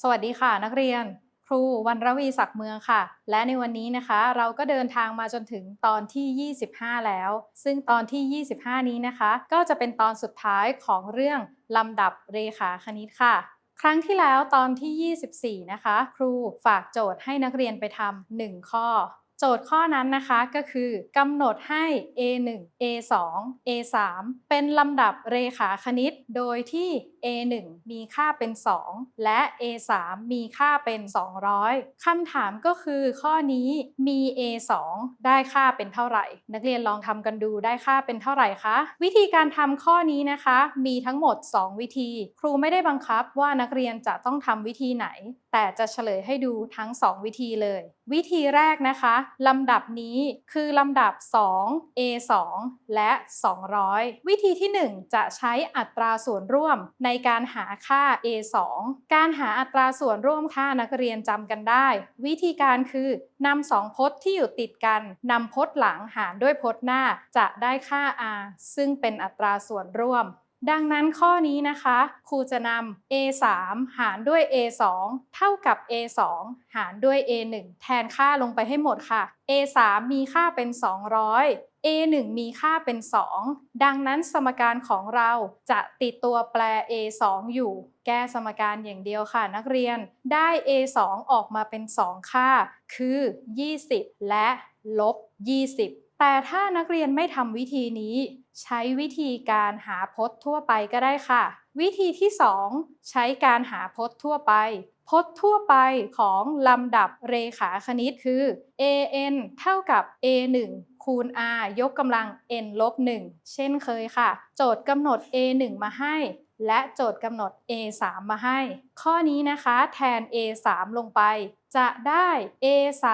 สวัสดีค่ะนักเรียน ครูวันรวีศักดิ์เมืองค่ะ และในวันนี้นะคะ เราก็เดินทางมาจนถึงตอนที่ 25 แล้ว ซึ่งตอนที่ 25 นี้นะคะ ก็จะเป็นตอนสุดท้ายของเรื่องลำดับเรขาคณิตค่ะ ครั้งที่แล้วตอนที่ 24 นะคะ ครูฝากโจทย์ให้นักเรียนไปทำ1ข้อ โจทย์ข้อนั้นนะคะก็คือกำหนดให้ A1 A2 A3 เป็นลำดับเรขาคณิต โดยที่ A1 มีค่าเป็น 2 และ A3 มีค่าเป็น 200 คำถามก็คือข้อนี้มี A2 ได้ค่าเป็นเท่าไหร่ นักเรียนลองทำกันดูได้ค่าเป็นเท่าไหร่คะ วิธีการทำข้อนี้นะคะ มีทั้งหมด 2 วิธี ครูไม่ได้บังคับว่านักเรียนจะต้องทำวิธีไหน แต่จะเฉลยให้ดูทั้ง 2 วิธีเลยวิธีแรกนะคะลำดับนี้คือลำดับ 2 A2 และ 200 วิธีที่ 1 จะใช้อัตราส่วนร่วมในการหาค่า A2 การหาอัตราส่วนร่วมค่านักเรียนจำกันได้ วิธีการคือนำสองพจน์ที่อยู่ติดกันนำพจน์หลังหารด้วยพจน์หน้าจะได้ค่า r ซึ่งเป็นอัตราส่วนร่วม ดังนั้นข้อนี้นะคะ ครูจะนำ a3 หารด้วย a2 เท่ากับ a2 หารด้วย a1 แทนค่าลงไปให้หมดค่ะ a3 มีค่าเป็น 200 a1 มีค่าเป็น 2 ดังนั้นสมการของเราจะติดตัวแปร a2 อยู่ แก้สมการอย่างเดียวค่ะนักเรียน ได้ a2 ออกมาเป็น 2 ค่า คือ 20 และลบ 20 แต่ถ้านักเรียนไม่ทำวิธีนี้ ใช้วิธีการหาพจน์ทั่วไปก็ได้ค่ะ วิธีที่ 2 ใช้การหาพจน์ทั่วไป พจน์ทั่วไปของลำดับเรขาคณิตคือ an เท่ากับ a1 คูณ r ยกกำลัง n ลบ1เช่นเคยค่ะ โจทย์กำหนด a1 มาให้ และโจทย์กำหนด a3 มาให้ ข้อนี้นะคะแทน a3 ลงไป จะได้ a3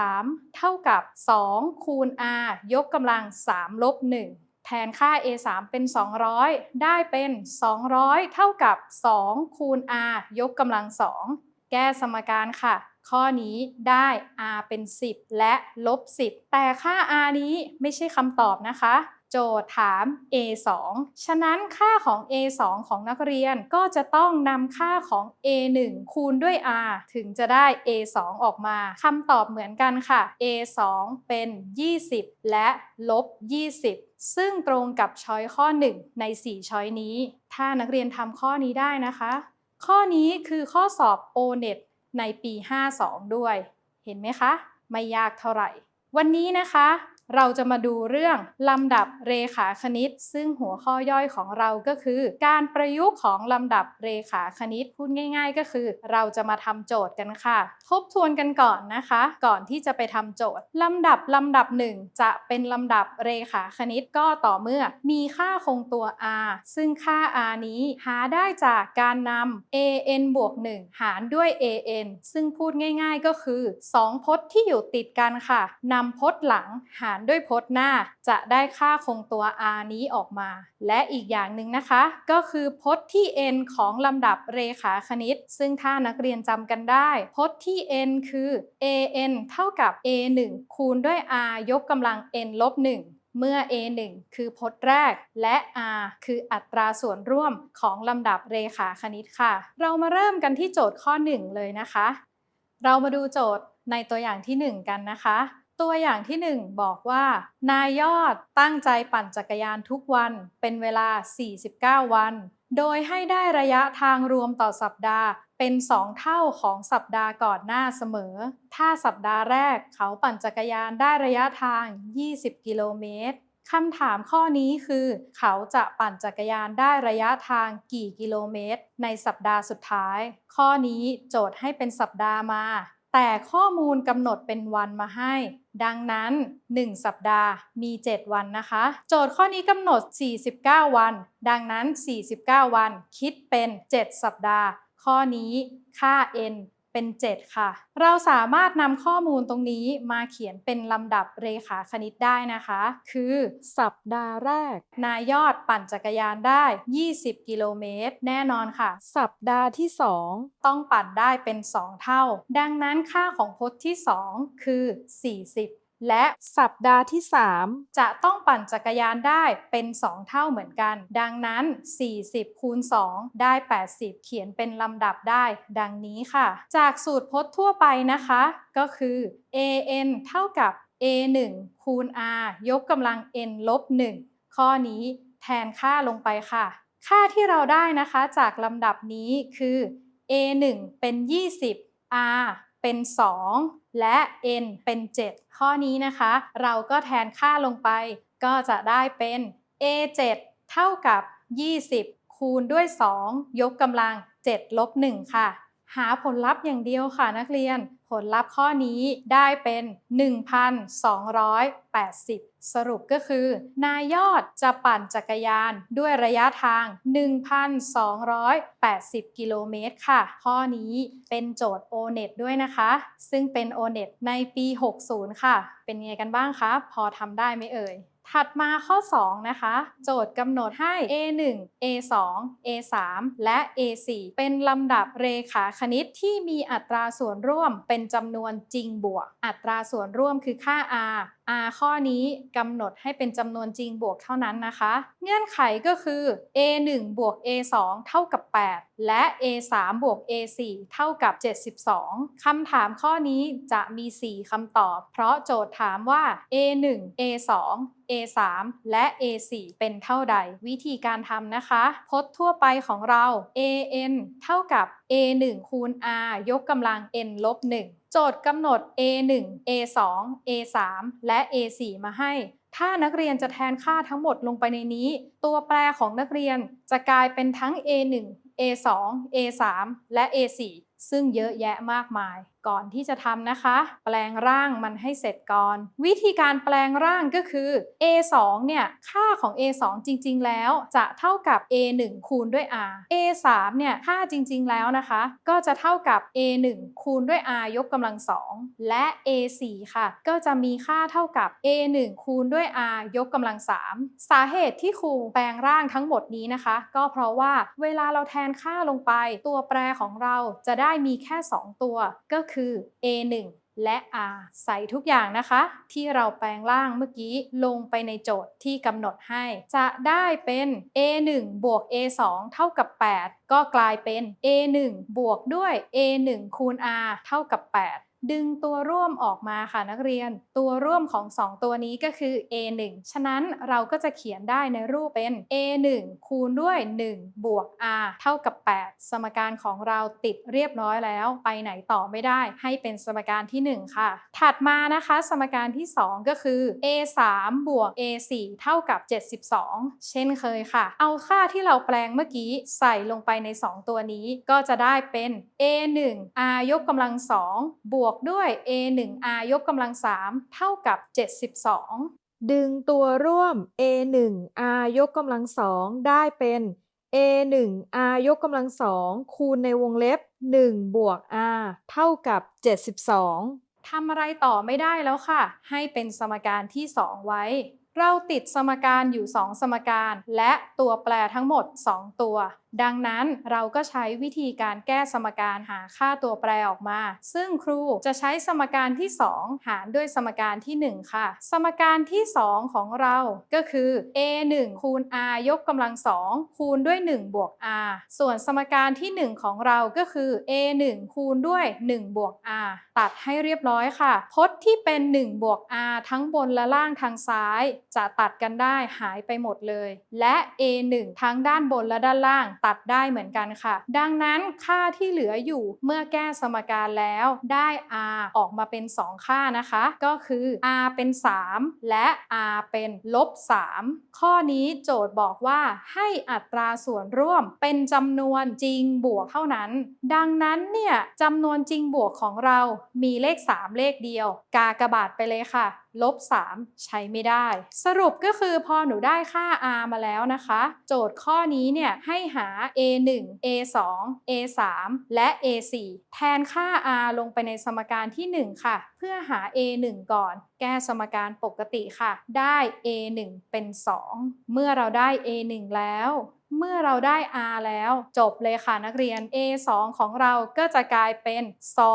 เท่ากับ 2 คูณ r ยกกำลัง 3 ลบ 1 แทนค่า a3 เป็น 200 ได้เป็น 200 เท่ากับ 2 คูณ r ยกกำลัง 2 แก้สมการค่ะ ข้อนี้ได้ r เป็น 10 และลบ 10 แต่ค่า r นี้ไม่ใช่คำตอบนะคะ โจทย์ถาม a2 ฉะนั้นค่าของ a2 ของนักเรียนก็จะต้องนำค่าของ a1 คูณด้วย r ถึงจะได้ a2 ออกมาคำตอบเหมือนกันค่ะ a2 เป็น 20 และลบ 20ซึ่งตรงกับช้อยข้อ 1 ใน 4 ช้อยนี้ ถ้านักเรียนทำข้อนี้ได้นะคะ ข้อนี้คือข้อสอบ O-NET ในปี 52 ด้วย เห็นไหมคะ ไม่ยากเท่าไหร่ วันนี้นะคะ เราจะมาดูเรื่องลำดับเรขาคณิต ซึ่งหัวข้อย่อยของเราก็คือ การประยุกต์ของลำดับเรขาคณิตพูดง่าย ๆ ก็คือ เราจะมาทำโจทย์กันค่ะ ทบทวนกันก่อนนะคะ ก่อนที่จะไปทำโจทย์ลำดับลำดับหนึ่งจะเป็นลำดับเรขาคณิตก็ต่อเมื่อ มีค่าคงตัว r ซึ่งค่า r นี้หาได้จากการนำ an บวก1หารด้วย an ซึ่งพูดง่าย ๆ ก็คือ 2 พจน์ที่อยู่ติดกันค่ะนำพจน์หลังหารด้วยพจน์หน้าจะได้ค่าคงตัว r นี้ออกมา และอีกอย่างหนึ่งนะคะ ก็คือพจน์ที่ n ของลำดับเรขาคณิต ซึ่งถ้านักเรียนจำกันได้ พจน์ที่ n คือ an เท่ากับ a1 คูณด้วย r ยกกำลัง n ลบ1เมื่อ a1 คือพจน์แรก และ r คืออัตราส่วนร่วมของลำดับเรขาคณิตค่ะ เรามาเริ่มกันที่โจทย์ข้อ 1 เลยนะคะ เรามาดูโจทย์ในตัวอย่างที่ 1 กันนะคะ ตัวอย่างที่ 1 บอกว่า นายยอดตั้งใจปั่นจักรยานทุกวันเป็นเวลา 49 วัน โดยให้ได้ระยะทางรวมต่อสัปดาห์เป็น 2 เท่าของสัปดาห์ก่อนหน้าเสมอ ถ้าสัปดาห์แรกเขาปั่นจักรยานได้ระยะทาง 20 กิโลเมตรคำถามข้อนี้คือ เขาจะปั่นจักรยานได้ระยะทางกี่กิโลเมตร ในสัปดาห์สุดท้าย ข้อนี้โจทย์ให้เป็นสัปดาห์มา แต่ข้อมูลกำหนดเป็นวันมาให้ ดังนั้น 1 สัปดาห์มี 7 วันนะคะ โจทย์ข้อนี้กำหนด 49 วัน ดังนั้น 49 วัน คิดเป็น 7 สัปดาห์ ข้อนี้ค่า n เป็น 7 ค่ะ เราสามารถนำข้อมูลตรงนี้มาเขียนเป็นลำดับเรขาคณิตได้นะคะ คือ สัปดาห์แรก นายยอดปั่นจักรยานได้ 20 กิโลเมตร แน่นอนค่ะ สัปดาห์ที่ 2 ต้องปั่นได้เป็น 2 เท่า ดังนั้นค่าของพจน์ที่ 2 คือ 40 และสัปดาห์ที่จะต้องปั่นจักรยานได้เป็น 2 เท่าเหมือนกัน ดังนั้น 40 คูณ 2 ได้ 80 เขียนเป็นลำดับได้ ดังนี้ค่ะ จากสูตรพจน์ทั่วไปนะคะ ก็คือ an เท่ากับ a 1 คูณ r ยกกำลัง n ลบ 1 ข้อนี้แทนค่าลงไปค่ะ ค่าที่เราได้นะคะจากลำดับนี้คือ a 1 เป็น 20 r เป็น 2 และ n เป็น 7 ข้อนี้นะคะ เราก็แทนค่าลงไป ก็จะได้เป็น a 7เท่ากับ 20 คูณด้วย 2 ยกกำลัง7ลบ1ค่ะ หาผลลัพธ์อย่างเดียวค่ะนักเรียน ผลลัพธ์ข้อนี้ได้เป็น 1,280 สรุปก็คือ นายยอดจะปั่นจักรยานด้วยระยะทาง 1,280 กิโลเมตรค่ะ ข้อนี้เป็นโจทย์ O-NET ด้วยนะคะ ซึ่งเป็น O-NET ในปี 60 ค่ะ เป็นไงกันบ้างคะ พอทำได้ไหมเอ่ย ถัดมาข้อ 2 นะคะ โจทย์กำหนดให้ A1 A2 A3 และ A4 เป็นลำดับเรขาคณิตที่มีอัตราส่วนร่วมเป็นจำนวนจริงบวก อัตราส่วนร่วมคือค่า r r ข้อนี้กำหนดให้เป็นจำนวนจริงบวกเท่านั้นนะคะ เงื่อนไขก็คือ a1 บวก a2 เท่ากับ 8 และ a3 บวก a4 เท่ากับ 72 คำถามข้อนี้จะมี 4 คำตอบ เพราะโจทย์ถามว่า a1 a2 a3 และ a4 เป็นเท่าใด วิธีการทำนะคะ พจน์ทั่วไปของเรา an เท่ากับ a1 คูณ r ยกกำลัง n ลบ1โจทย์กำหนด a1 a2 a3 และ a4 มาให้ ถ้านักเรียนจะแทนค่าทั้งหมดลงไปในนี้ ตัวแปรของนักเรียนจะกลายเป็นทั้ง a1 a2 a3 และ a4 ซึ่งเยอะแยะมากมายก่อนที่จะทำนะคะ แปลงร่างมันให้เสร็จก่อน วิธีการแปลงร่างก็คือ a2 เนี่ยค่าของ a2 จริง ๆ แล้วจะเท่ากับ a1 คูณด้วย r a3 เนี่ยค่าจริง ๆ แล้วนะคะ ก็จะเท่ากับ a1 คูณด้วย r ยกกำลัง2และ a4 ค่ะ ก็จะมีค่าเท่ากับ a1 คูณด้วย r ยกกำลัง3สาเหตุที่ครูแปลงร่างทั้งหมดนี้นะคะ ก็เพราะว่าเวลาเราแทนค่าลงไป ตัวแปรของเราจะได้มีแค่ 2 ตัวก็คือ a1 และ r ใส่ทุกอย่างนะคะ ที่เราแปลงร่างเมื่อกี้ลงไปในโจทย์ที่กำหนดให้ จะได้เป็น a1 บวก a2 เท่ากับ 8 ก็กลายเป็น a1 บวกด้วย a1 คูณ r เท่ากับ 8 ดึงตัวร่วมออกมาค่ะนักเรียน ตัวร่วมของ 2 ตัวนี้ก็คือ a1 ฉะนั้นเราก็จะเขียนได้ในรูปเป็น a1 คูณด้วย 1 บวก r เท่ากับ 8 สมการของเราติดเรียบร้อยแล้ว ไปไหนต่อไม่ได้ให้เป็นสมการที่ 1 ค่ะ ถัดมานะคะ สมการที่ 2 ก็คือ a3 บวก a4 เท่ากับ 72 เช่นเคยค่ะ เอาค่าที่เราแปลงเมื่อกี้ใส่ลงไปใน 2 ตัวนี้ ก็จะได้เป็น a1 r ยกกำลัง 2 บวกด้วย a1r ยกกำลัง 3 เท่ากับ 72 ดึงตัวร่วม a1 r ยกกำลังสองได้เป็น a1 r ยกกำลังสองคูณในวงเล็บ 1 บวก r เท่ากับ 72ทำอะไรต่อไม่ได้แล้วค่ะ ให้เป็นสมการที่ 2 ไว้ เราติดสมการอยู่ 2 สมการ และตัวแปรทั้งหมด 2 ตัวดังนั้นเราก็ใช้วิธีการแก้สมการหาค่าตัวแปรออกมา ซึ่งครูจะใช้สมการที่ 2 หารด้วยสมการที่ 1 ค่ะ สมการที่ 2 ของเราก็คือ a 1คูณ r ยกกำลัง2คูณด้วย 1 บวก r ส่วนสมการที่ 1 ของเราก็คือ a 1คูณด้วย 1 บวก r ตัดให้เรียบร้อยค่ะ พจน์ที่เป็น 1 บวก r ทั้งบนและล่างทางซ้าย จะตัดกันได้หายไปหมดเลย และ a 1ทั้งด้านบนและด้านล่างตัดได้เหมือนกันค่ะ ดังนั้นค่าที่เหลืออยู่เมื่อแก้สมการแล้วได้ r ออกมาเป็น 2 ค่านะคะ ก็คือ r เป็น 3 และ r เป็นลบ 3 ข้อนี้โจทย์บอกว่าให้อัตราส่วนร่วมเป็นจำนวนจริงบวกเท่านั้น ดังนั้นเนี่ยจำนวนจริงบวกของเรามีเลข 3 เลขเดียว กากบาทไปเลยค่ะ ลบ 3 ใช้ไม่ได้ สรุปก็คือพอหนูได้ค่า r มาแล้วนะคะ โจทย์ข้อนี้เนี่ยให้หา a1 a2 a3 และ a4 แทนค่า r ลงไปในสมการที่ 1 ค่ะ เพื่อหา a1 ก่อน แก้สมการปกติค่ะ ได้ a1 เป็น 2 เมื่อเราได้ a1 แล้ว เมื่อเราได้ r แล้วจบเลยค่ะนักเรียน a 2ของเราก็จะกลายเป็น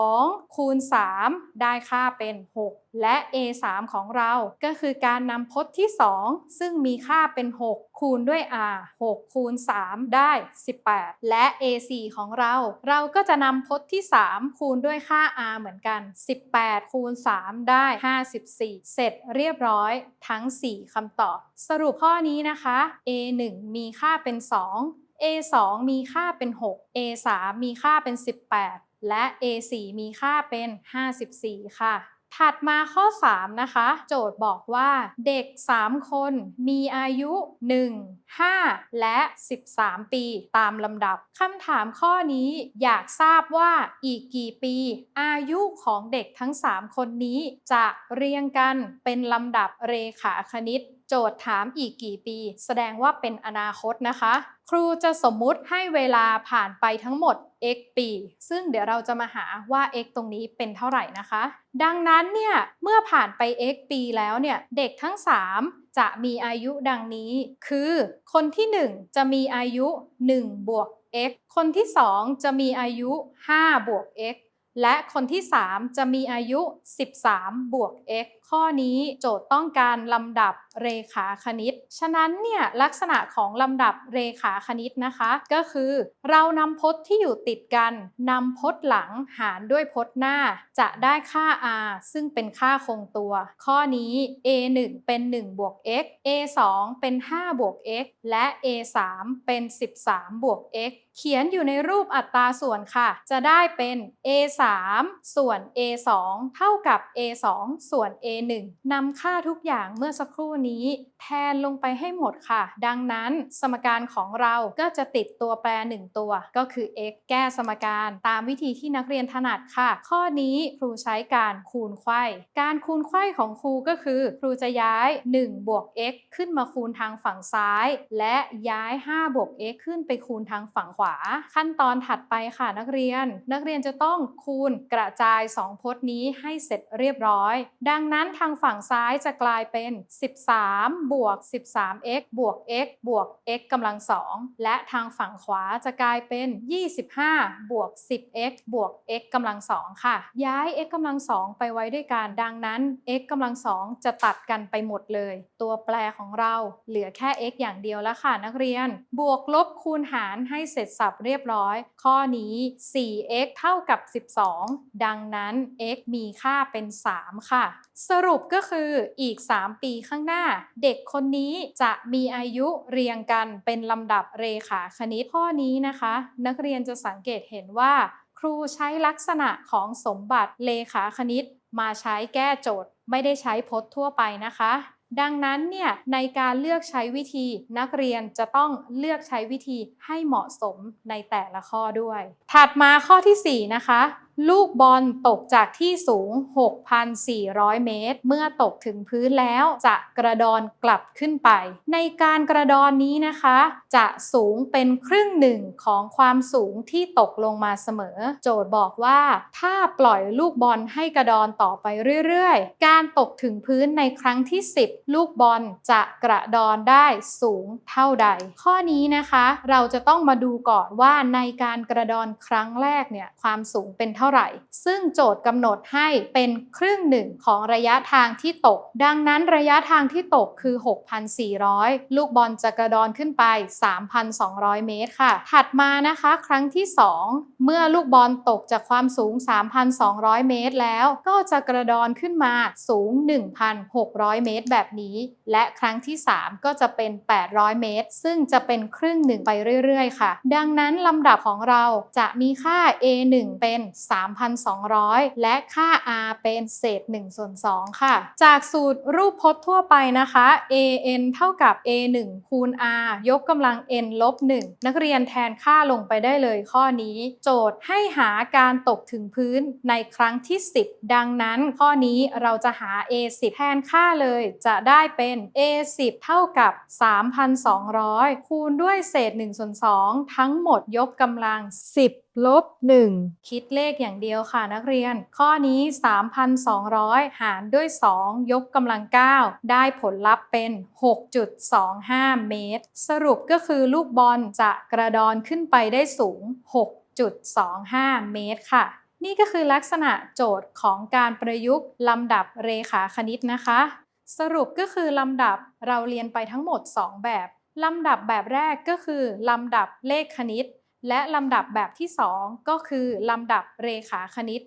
2 คูณ 3 ได้ค่าเป็น 6 และ a 3ของเราก็คือการนำพจน์ที่ 2 ซึ่งมีค่าเป็น 6คูณด้วย r 6คูณ3ได้ 18 และ a 4ของเรา เราก็จะนำพจน์ที่ 3 คูณด้วยค่า r เหมือนกัน 18 คูณ 3 ได้ 54 เสร็จเรียบร้อยทั้ง 4คำตอบ สรุปข้อนี้นะคะ a 1มีค่าเป็น 2 a 2มีค่าเป็น 6 a 3มีค่าเป็น 18 และ a 4มีค่าเป็น 54 ค่ะ ถัดมาข้อ 3 นะคะ โจทย์บอกว่าเด็ก 3 คนมีอายุ 1 5 และ 13 ปีตามลำดับคำถามข้อนี้อยากทราบว่าอีกกี่ปี อายุของเด็กทั้ง 3 คนนี้จะเรียงกันเป็นลำดับเรขาคณิต โจทย์ถามอีกกี่ปี แสดงว่าเป็นอนาคตนะคะ ครูจะสมมุติให้เวลาผ่านไปทั้งหมด x ปี ซึ่งเดี๋ยวเราจะมาหาว่า x ตรงนี้เป็นเท่าไหร่นะคะ ดังนั้นเนี่ยเมื่อผ่านไป x ปีแล้วเนี่ยเด็กทั้ง 3 จะมีอายุดังนี้ คือคนที่ 1 จะมีอายุ 1 บวก x คนที่ 2 จะมีอายุ 5 บวก x และคนที่ 3 จะมีอายุ 13 บวก x ข้อนี้โจทย์ต้องการลำดับเรขาคณิต ฉะนั้นเนี่ยลักษณะของลำดับเรขาคณิตนะคะ ก็คือ เรานำพจน์ที่อยู่ติดกันนำพจน์หลังหารด้วยพจน์หน้า จะได้ค่า r ซึ่งเป็นค่าคงตัว ข้อนี้ a 1เป็น1บวก x a 2เป็น5บวก x และ a 3เป็น 13บวก x เขียนอยู่ในรูปอัตราส่วนค่ะ จะได้เป็น a 3ส่วน a 2เท่ากับ a 2ส่วน a 1นำค่าทุกอย่างเมื่อสักครู่นี้ แทนลงไปให้หมดค่ะ ดังนั้นสมการของเราก็จะติดตัวแปร 1 ตัว ก็คือ x แก้สมการตามวิธีที่นักเรียนถนัดค่ะ ข้อนี้ครูใช้การคูณไขว้ การคูณไขว้ของครูก็คือ ครูจะย้าย 1 บวก x ขึ้นมาคูณทางฝั่งซ้าย และย้าย 5 บวก x ขึ้นไปคูณทางฝั่งขวา ขั้นตอนถัดไปค่ะนักเรียน นักเรียนจะต้องคูณกระจาย 2 พจน์นี้ให้เสร็จเรียบร้อย ดังนั้นทางฝั่งซ้ายจะกลายเป็น 13 บวก 13x บวก x บวก x กำลัง2และทางฝั่งขวาจะกลายเป็น 25 บวก 10x บวก x กำลัง2ค่ะ ย้าย x กำลัง2ไปไว้ด้วยกัน ดังนั้น x กำลัง2จะตัดกันไปหมดเลย ตัวแปรของเราเหลือแค่ x อย่างเดียวแล้วค่ะนักเรียน บวกลบคูณหารให้เสร็จสับเรียบร้อย ข้อนี้ 4x เท่ากับ 12 ดังนั้น x มีค่าเป็น 3 ค่ะสรุปก็คืออีก 3 ปีข้างหน้า เด็กคนนี้จะมีอายุเรียงกันเป็นลำดับเรขาคณิตข้อนี้นะคะ นักเรียนจะสังเกตเห็นว่า ครูใช้ลักษณะของสมบัติเลขาคณิต มาใช้แก้โจทย์ ไม่ได้ใช้พจน์ทั่วไปนะคะดังนั้นเนี่ยในการเลือกใช้วิธีนักเรียนจะต้องเลือกใช้วิธีให้เหมาะสมในแต่ละข้อด้วย ถัดมาข้อทีสี่4 นะคะ ลูกบอลตกจากที่สูง 6,400 เมตร เมื่อตกถึงพื้นแล้วจะกระดอนกลับขึ้นไป ในการกระดอนนี้นะคะ จะสูงเป็นครึ่งหนึ่งของความสูงที่ตกลงมาเสมอ โจทย์บอกว่า ถ้าปล่อยลูกบอลให้กระดอนต่อไปเรื่อยๆ การตกถึงพื้นในครั้งที่ 10 ลูกบอลจะกระดอนได้สูงเท่าใด ข้อนี้นะคะ เราจะต้องมาดูก่อนว่าในการกระดอนครั้งแรกเนี่ยความสูงเป็นเท่าไหร่ ซึ่งโจทย์กำหนดให้เป็นครึ่งหนึ่งของระยะทางที่ตก ดังนั้นระยะทางที่ตกคือ 6,400 ลูกบอลจะกระดอนขึ้นไป 3,200 เมตรค่ะ ถัดมานะคะ ครั้งที่ 2 เมื่อลูกบอลตกจากความสูง 3,200 เมตรแล้ว ก็จะกระดอนขึ้นมาสูง 1,600 เมตรแบบนี้ และครั้งที่ 3 ก็จะเป็น 800 เมตร ซึ่งจะเป็นครึ่งหนึ่งไปเรื่อยๆ ค่ะ ดังนั้นลำดับของเราจะมีค่า a1 เป็น3,200 และค่า r เป็นเศษ1ส่วน2ค่ะ จากสูตรรูปพจน์ทั่วไปนะคะ an เท่ากับ a1 คูณ r ยกกำลัง n ลบ1นักเรียนแทนค่าลงไปได้เลยข้อนี้ โจทย์ให้หาการตกถึงพื้นในครั้งที่ 10 ดังนั้นข้อนี้เราจะหา a10 แทนค่าเลย จะได้เป็น a10 เท่ากับ 3,200 คูณด้วยเศษ1ส่วน2ทั้งหมดยกกำลัง 10 ลบ 1 คิดเลขอย่างเดียวค่ะนักเรียน ข้อนี้ 3,200 หารด้วย 2 ยกกำลัง 9 ได้ผลลัพธ์เป็น 6.25 เมตร สรุปก็คือลูกบอลจะกระดอนขึ้นไปได้สูง 6.25 เมตรค่ะ นี่ก็คือลักษณะโจทย์ของการประยุกต์ลำดับเรขาคณิตนะคะ สรุปก็คือลำดับเราเรียนไปทั้งหมด 2 แบบ ลำดับแบบแรกก็คือลำดับเลขคณิต และลำดับแบบที่ 2 ก็คือลำดับเรขาคณิต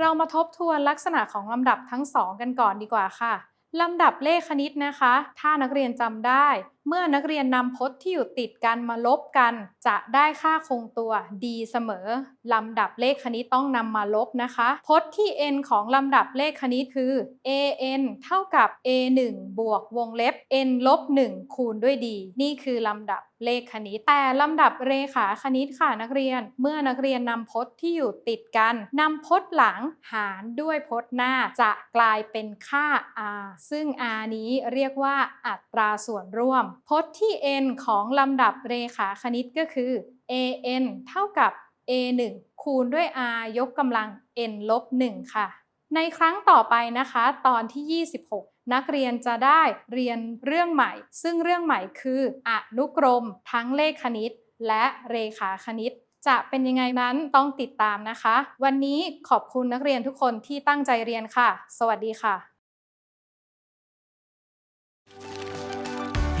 เรามาทบทวนลักษณะของลำดับทั้งสองกันก่อนดีกว่าค่ะลำดับเลขคณิตนะคะ ถ้านักเรียนจำได้ เมื่อนักเรียนนำพจน์ที่อยู่ติดกันมาลบกัน จะได้ค่าคงตัวดีเสมอ ลำดับเลขคณิตต้องนำมาลบนะคะ พจน์ที่ n ของลำดับเลขคณิตคือ an เท่ากับ a 1 บวกวงเล็บ n ลบ1คูณด้วย d นี่คือลำดับเลขคณิต แต่ลำดับเรขาคณิตค่ะนักเรียน เมื่อนักเรียนนำพจน์ที่อยู่ติดกันนำพจน์หลังหารด้วยพจน์หน้าจะกลายเป็นค่า r ซึ่ง r นี้เรียกว่าอัตราส่วนร่วมพจน์ที่ n ของลำดับเรขาคณิตก็คือ an เท่ากับ a 1 คูณด้วย r ยกกำลัง n ลบ1ค่ะ ในครั้งต่อไปนะคะ ตอนที่ 26 นักเรียนจะได้เรียนเรื่องใหม่ ซึ่งเรื่องใหม่คือ อนุกรม ทั้งเลขคณิต และเรขาคณิต จะเป็นยังไงนั้นต้องติดตามนะคะ วันนี้ขอบคุณนักเรียนทุกคนที่ตั้งใจเรียนค่ะ สวัสดีค่ะ